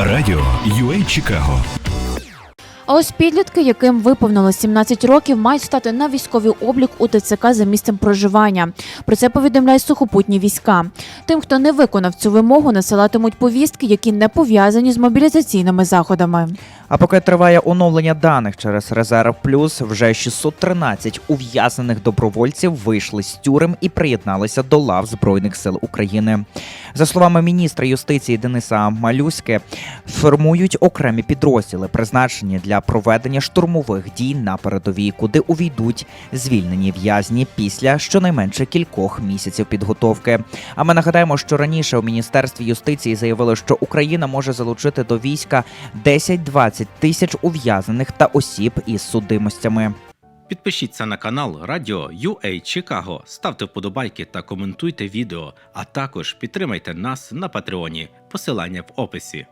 Радіо UA Чикаго А ось підлітки, яким виповнилось 17 років, мають стати на військовий облік у ТЦК за місцем проживання. Про це повідомляють сухопутні війська. Тим, хто не виконав цю вимогу, насилатимуть повістки, які не пов'язані з мобілізаційними заходами. А поки триває оновлення даних через резерв плюс, вже 613 ув'язнених добровольців вийшли з тюрем і приєдналися до лав Збройних сил України. За словами міністра юстиції Дениса Малюськи, формують окремі підрозділи, призначені для проведення штурмових дій на передовій, куди увійдуть звільнені в'язні після щонайменше кількох місяців підготовки. А ми нагадаємо, що раніше у міністерстві юстиції заявили, що Україна може залучити до війська 10-20 тисяч ув'язнених та осіб із судимостями. Підпишіться на канал Радіо UA Чикаго, ставте вподобайки та коментуйте відео, а також підтримайте нас на Патреоні. Посилання в описі.